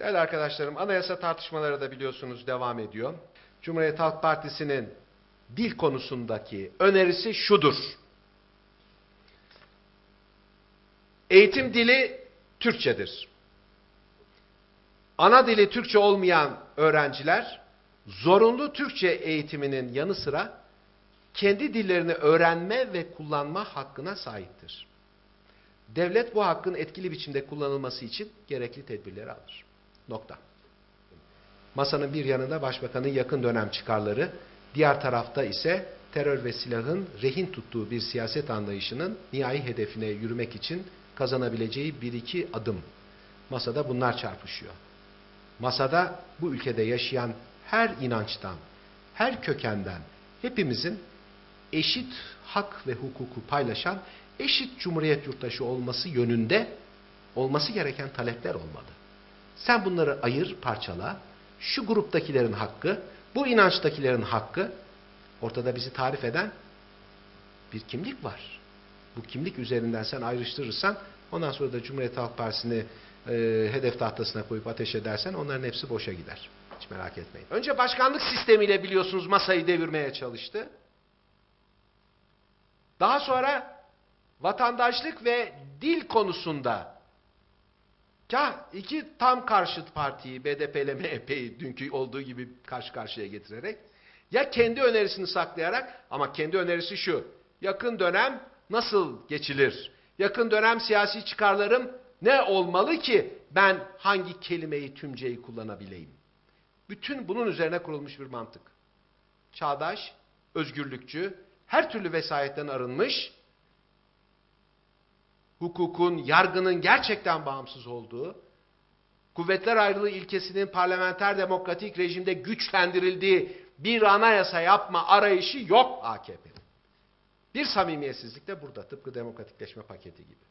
Değerli arkadaşlarım, anayasa tartışmaları da biliyorsunuz devam ediyor. Cumhuriyet Halk Partisi'nin dil konusundaki önerisi şudur. Eğitim dili Türkçedir. Ana dili Türkçe olmayan öğrenciler zorunlu Türkçe eğitiminin yanı sıra kendi dillerini öğrenme ve kullanma hakkına sahiptir. Devlet bu hakkın etkili biçimde kullanılması için gerekli tedbirleri alır. Nokta. Masanın bir yanında başbakanın yakın dönem çıkarları, diğer tarafta ise terör ve silahın rehin tuttuğu bir siyaset anlayışının nihai hedefine yürümek için kazanabileceği bir iki adım. Masada bunlar çarpışıyor. Masada bu ülkede yaşayan her inançtan, her kökenden hepimizin eşit hak ve hukuku paylaşan eşit cumhuriyet yurttaşı olması yönünde olması gereken talepler olmalı. Sen bunları ayır, parçala. Şu gruptakilerin hakkı, bu inançtakilerin hakkı ortada bizi tarif eden bir kimlik var. Bu kimlik üzerinden sen ayrıştırırsan ondan sonra da Cumhuriyet Halk Partisi'ni e, hedef tahtasına koyup ateş edersen onların hepsi boşa gider. Hiç merak etmeyin. Önce başkanlık sistemiyle biliyorsunuz masayı devirmeye çalıştı. Daha sonra vatandaşlık ve dil konusunda kah iki tam karşıt partiyi BDP ile MHP'yi dünkü olduğu gibi karşı karşıya getirerek ya kendi önerisini saklayarak ama kendi önerisi şu. Yakın dönem nasıl geçilir? Yakın dönem siyasi çıkarlarım ne olmalı ki ben hangi kelimeyi tümceyi kullanabileyim? Bütün bunun üzerine kurulmuş bir mantık. Çağdaş, özgürlükçü, her türlü vesayetten arınmış, hukukun, yargının gerçekten bağımsız olduğu, kuvvetler ayrılığı ilkesinin parlamenter demokratik rejimde güçlendirildiği bir anayasa yapma arayışı yok AKP'nin. Bir samimiyetsizlik de burada tıpkı demokratikleşme paketi gibi.